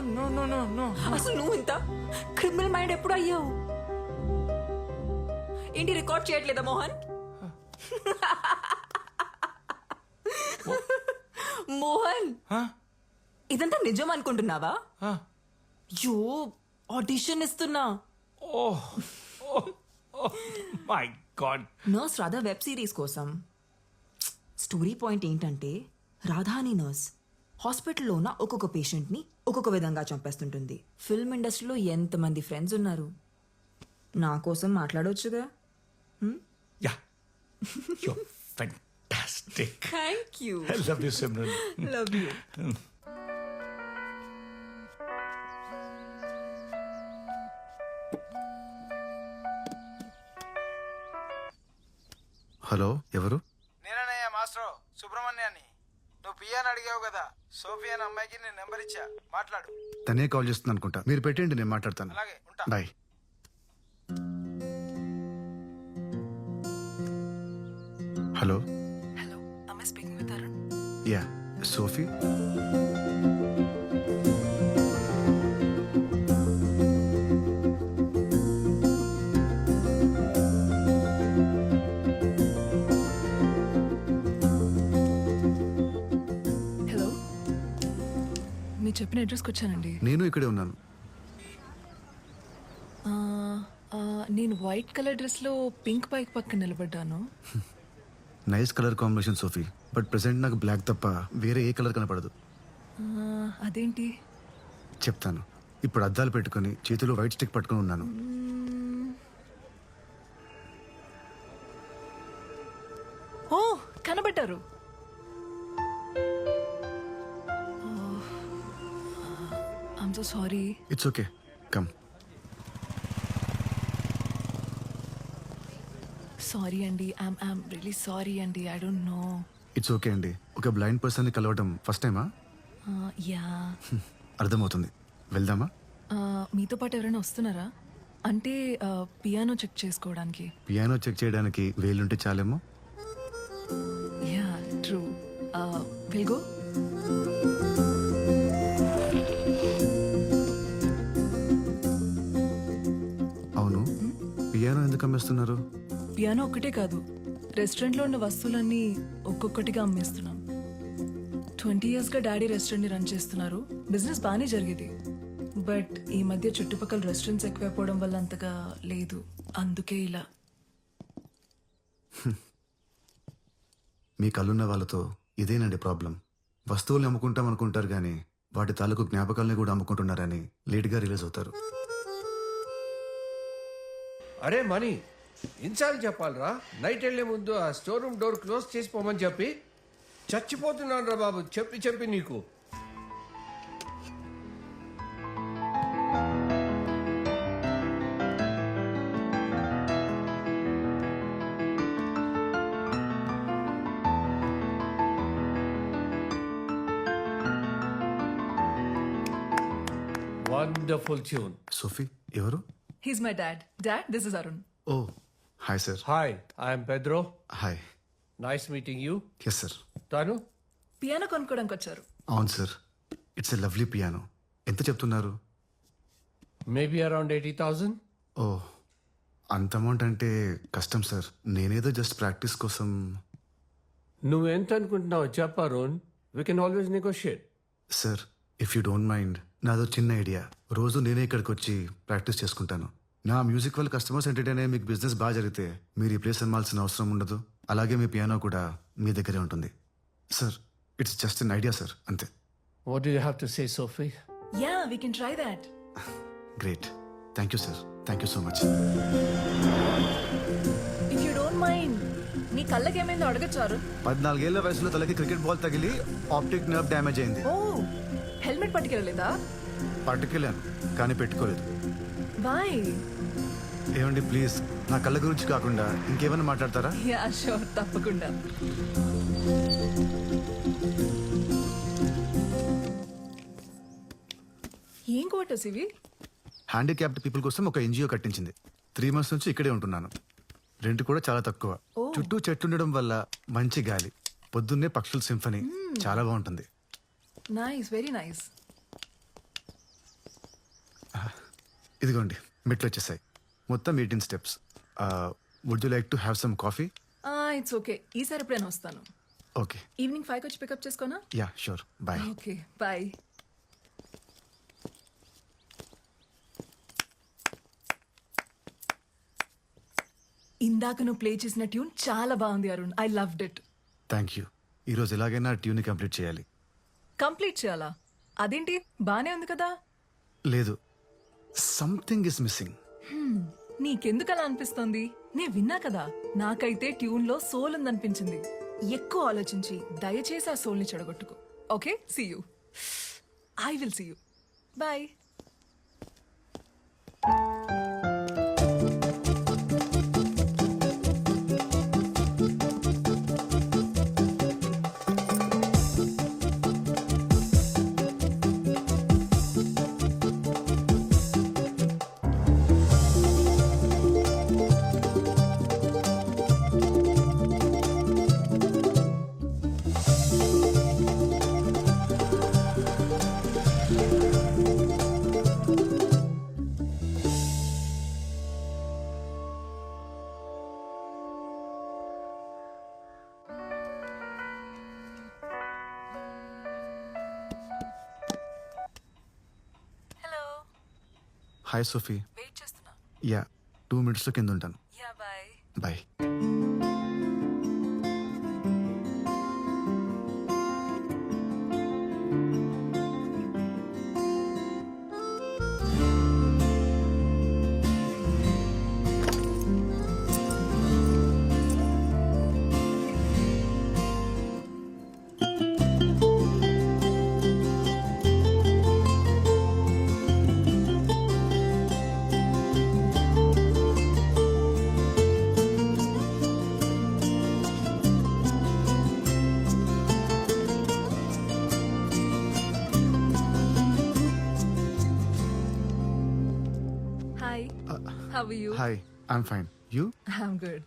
No no no no అసలు నువ్వు ఇంత క్రిమినల్ మైండ్ ఎప్పుడు అయ్యావు? ఏంటి రికార్డ్ చేయట్లేదా మోహన్? మోహన్ ఇదంతా నిజం అనుకుంటున్నావా? యో ఆడిషన్ ఇస్తున్నా. My god. Nurse Radha web series కోసం. స్టోరీ పాయింట్ ఏంటంటే రాధా అని నర్స్. హాస్పిటల్లో ఉన్న ఒక్కొక్క పేషెంట్ని ఒక్కొక్క విధంగా చంపేస్తుంటుంది. ఫిల్మ్ ఇండస్ట్రీలో ఎంతమంది ఫ్రెండ్స్ ఉన్నారు? నా కోసం మాట్లాడవచ్చుగా yeah. Thank you I love you Simran love you hello ఎవరు? నేననయ్య మాస్టర్ సుబ్రహ్మణ్యాన్ని. నువ్వు పియాని అడిగావు కదా. సోఫియా అనే అమ్మాయికి నేను నెంబర్ ఇచ్చా. మాట్లాడు. తనే కాల్ చేస్తుంది అనుకుంటా. మీరు పెట్టండి నేను మాట్లాడతాను. అలాగే ఉంటా. బాయ్. హలో. హలో అమ్మాయి speaking with Arun yeah Sophie. చెప్పిన అడ్రస్కి వచ్చానండి. నేను ఇక్కడే ఉన్నాను. ఆ, ఆ, నేను వైట్ కలర్ డ్రెస్లో పింక్ బైక్ పక్కన నిలబడ్డాను. Nice colour combination Sophie. But present నాకు బ్లాక్ తప్ప వేరే ఏ కలర్ కనపడదు. ఆ, అదేంటి? చెప్తాను. ఇప్పుడు అద్దాలు పెట్టుకొని చేతిలో వైట్ స్టిక్ పట్టుకొని ఉన్నాను. ఓ కనబడ్డారు. So sorry it's okay come sorry అండి ఐమ్ ఐమ్ రియలీ సారీ అండి I don't know it's okay అండి ఒక బ్లైండ్ పర్సన్ని కలవడం ఫస్ట్ టైమా యా అర్థమవుతుంది. వెళ్దామా? మీతో పాటు ఎవరైనా వస్తున్నారా? అంటే పియానో చెక్ చేసుకోవడానికి. పియానో చెక్ చేయడానికి వేలుంటే చాలేమో? యా ట్రూ విల్ గో ఎందుకు అమ్మేస్తున్నారు? పియానో ఒక్కటే కాదు. రెస్టారెంట్లో ఉన్న వస్తువులన్నీ ఒక్కొక్కటిగా అమ్మేస్తున్నాం. ట్వంటీ ఇయర్స్గా డాడీ రెస్టారెంట్ని రన్ చేస్తున్నారు. బిజినెస్ బాగానే జరిగేది. బట్ ఈ మధ్య చుట్టుపక్కల రెస్టారెంట్స్ ఎక్కువైపోవడం వల్ల అంతగా లేదు. అందుకే ఇలా. మీ కళ్ళున్న వాళ్ళతో ఇదేనండి ప్రాబ్లం. వస్తువుల్ని అమ్ముకుంటాం అనుకుంటారు కానీ వాటి తాలూకు జ్ఞాపకాలని కూడా అమ్ముకుంటున్నారని లేట్గా రిలీజ్ అవుతారు. అరే మనీ ఇన్సార్లు చెప్పాలరా. నైట్ వెళ్ళే ముందు ఆ స్టోర్ రూమ్ డోర్ క్లోజ్ చేసిపోమని చెప్పి చచ్చిపోతున్నాను రా బాబు చెప్పి చెప్పి నీకు. వండర్ఫుల్ ట్యూన్ సోఫీ ఎవరు? He's my dad dad this is Arun oh hi sir hi I'm Pedro hi nice meeting you yes sir తాను పియానో కొనుక్కోడానికి వచ్చారు. అవును sir it's a lovely piano ఎంత చెప్తున్నారు? Maybe around eighty thousand oh అంత amount అంటే కష్టం sir నేనేదో జస్ట్ ప్రాక్టీస్ కోసం. నువ్వు ఎంత అనుకుంటున్నావు చెప్పా రోన్ we can always negotiate sir if you don't mind నాదో చిన్న ఐడియా రోజు నేనే ఇక్కడికి వచ్చి ప్రాక్టీస్ చేసుకుంటాను. నా మ్యూజిక్ వల్ల కస్టమర్స్ ఎంటర్టైన్ అయ్యే మీకు బిజినెస్ బాగా జరిగితే మీరు ఈ ప్లేస్ అమ్మాల్సిన అవసరం ఉండదు. అలాగే మీ పియానో కూడా మీ దగ్గరే ఉంటుంది. Sir it's just an idea sir అంతే. What do you have to say Sophie yeah we can try that great thank you sir thank you so much if you don't mind మీ కళ్ళకి ఏమైందో అడగచ్చు అరుణ్. పద్నాలుగేళ్ళ వయసులో తలకి క్రికెట్ బాల్ తగిలి optic nerve damage అయింది. ఓ హెల్మెట్ పట్టుకెళ్ళలేదా? పట్టుకెళ్ళాను కానీ పెట్టుకోలేదు. బాయ్. ఏమండి ప్లీజ్ నా కళ్ళ గురించి కాకుండా ఇంకేమైనా మాట్లాడతారా? యా షూర్ తప్పకుండా. ఏం క్వార్టర్స్ ఇవి హ్యాండిక్యాప్డ్ పీపుల్ కోసం ఒక ఎన్జిఓ కట్టించింది. త్రీ మంత్స్ నుంచి ఇక్కడే ఉంటున్నాను. రెంట్ కూడా చాలా తక్కువ. చుట్టూ చెట్టు ఉండడం వల్ల మంచి గాలి పొద్దున్నే పక్షుల సింఫనీ చాలా బాగుంటుంది. నైస్ వెరీ నైస్ ఇదిగోండి మెట్లు వచ్చేసాయి. మొత్తం eighteen steps. Would you like to have some coffee it's okay ఈసారి ఎప్పుడైనా వస్తాను. ఓకే. ఈవినింగ్ ఫైవ్కి వచ్చి pickup చేసుకోనా? Yeah sure bye okay bye ఇందాక నువ్వు ప్లే చేసిన ట్యూన్ చాలా బాగుంది Arun. I loved it thank you ఈరోజు ఎలాగైనా ట్యూన్ కంప్లీట్ చేయాలి. కంప్లీట్ చేయాలా? అదేంటి? బానే ఉంది కదా? లేదు. సంథింగ్ ఇస్ మిస్సింగ్ నీకెందుకు అలా అనిపిస్తోంది? నే విన్నా కదా నాకైతే ట్యూన్లో సోల్ ఉందనిపించింది. ఎక్కువ ఆలోచించి దయచేసి ఆ సోల్ని చెడగొట్టుకో. Okay? See you I will see you bye hi Sophie wait చేస్తున్నా యా టూ మినిట్స్లో కింద ఉంటాను. Yeah bye bye how you hi I'm fine you I'm good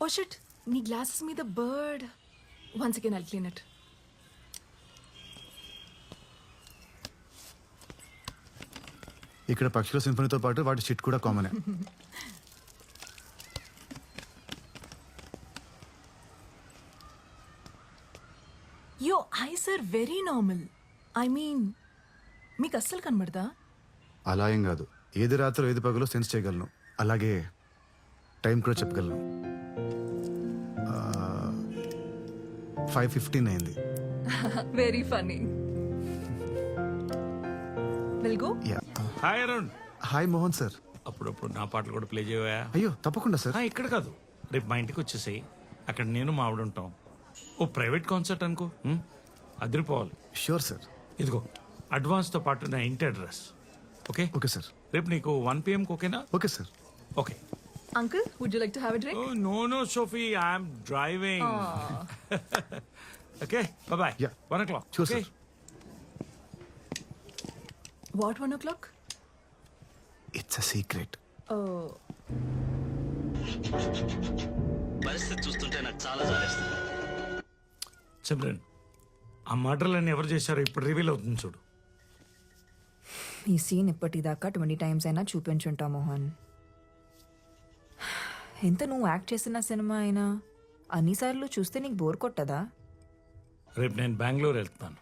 oh shit నీ గ్లాసెస్ మీద bird once again I'll clean it ఇక్కడ పక్షుల సింఫనీతో పాటు వాటి షిట్ కూడా కామనే yo eyes are very normal I mean మీకు అస్సలు కనబడదా? అలా ఏం కాదు. ఏది రాత్రి ఏది పగలో సెన్స్ చేయగలను. అలాగే టైం కూడా చెప్పగలను. ఫైవ్ ఫిఫ్టీన్ అయింది. Very funny will go yeah hi Arun hi Mohan sir అప్పుడప్పుడు నా పాటలు కూడా ప్లే చేయవా? అయ్యో తప్పకుండా సార్ ఆ, ఇక్కడ కాదు. రేపు మా ఇంటికి వచ్చేసాయి. అక్కడ నేను మా ఆవిడ ఉంటాం. ఓ ప్రైవేట్ కాన్సర్ట్ అనుకో. ఉం? అదిరిపోవాలి. షూర్ సార్ ఇదిగో అడ్వాన్స్తో పాటు నా ఇంటి అడ్రస్ ఓకే ఓకే సార్ రేపు నీకు వన్ పిఎంకి ఓకేనా okay sir. Okay. Uncle would you like to have a drink no no Sophie I'm driving okay bye Yeah. One o'clock Sure, sir. What one o'clock it's a secret పరిస్థితి చూస్తుంటే నాకు చాలా జాలేస్తుంది. సిమ్రన్ ఆ మర్డర్లన్నీ ఎవరు చేశారో ఇప్పుడు రివీల్ అవుతుంది చూడు. ఈ సీన్ ఇప్పటిదాకా ట్వంటీ టైమ్స్ అయినా చూపించుంటా మోహన్. ఎంత నువ్వు యాక్ట్ చేసిన సినిమా అయినా అన్నిసార్లు చూస్తే నీకు బోర్ కొట్టదా? రేపు నేను బెంగళూరు వెళ్తున్నాను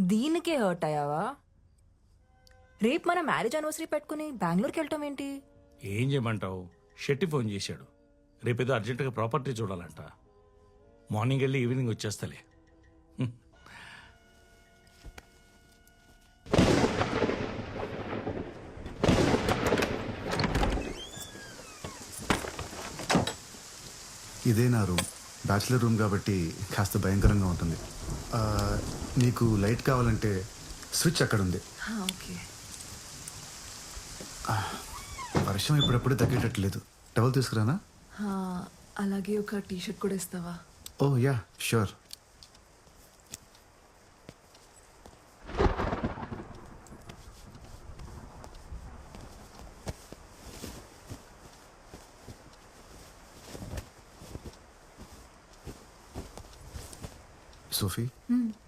దీనికే హర్ట్ అయ్యావా? రేపు మన మ్యారేజ్ అనివర్సరీ పెట్టుకుని బెంగళూరుకి వెళ్ళటం ఏంటి? ఏం చేయమంటావు? షెట్టి ఫోన్ చేశాడు. రేపేదో అర్జెంటుగా ప్రాపర్టీ చూడాలంట. మార్నింగ్ వెళ్ళి ఈవినింగ్ వచ్చేస్తలే. ఇదే నా రూమ్. బ్యాచిలర్ రూమ్ కాబట్టి కాస్త భయంకరంగా ఉంటుంది. ఆ, నీకు లైట్ కావాలంటే స్విచ్ అక్కడ ఉంది ఓకే. వర్షం ఇప్పుడప్పుడు తగ్గేటట్లేదు టవల్ తీసుకురానా? అలాగే ఒక టీ షర్ట్ కూడా ఇస్తావా? ఓ yeah sure. Sophie thank you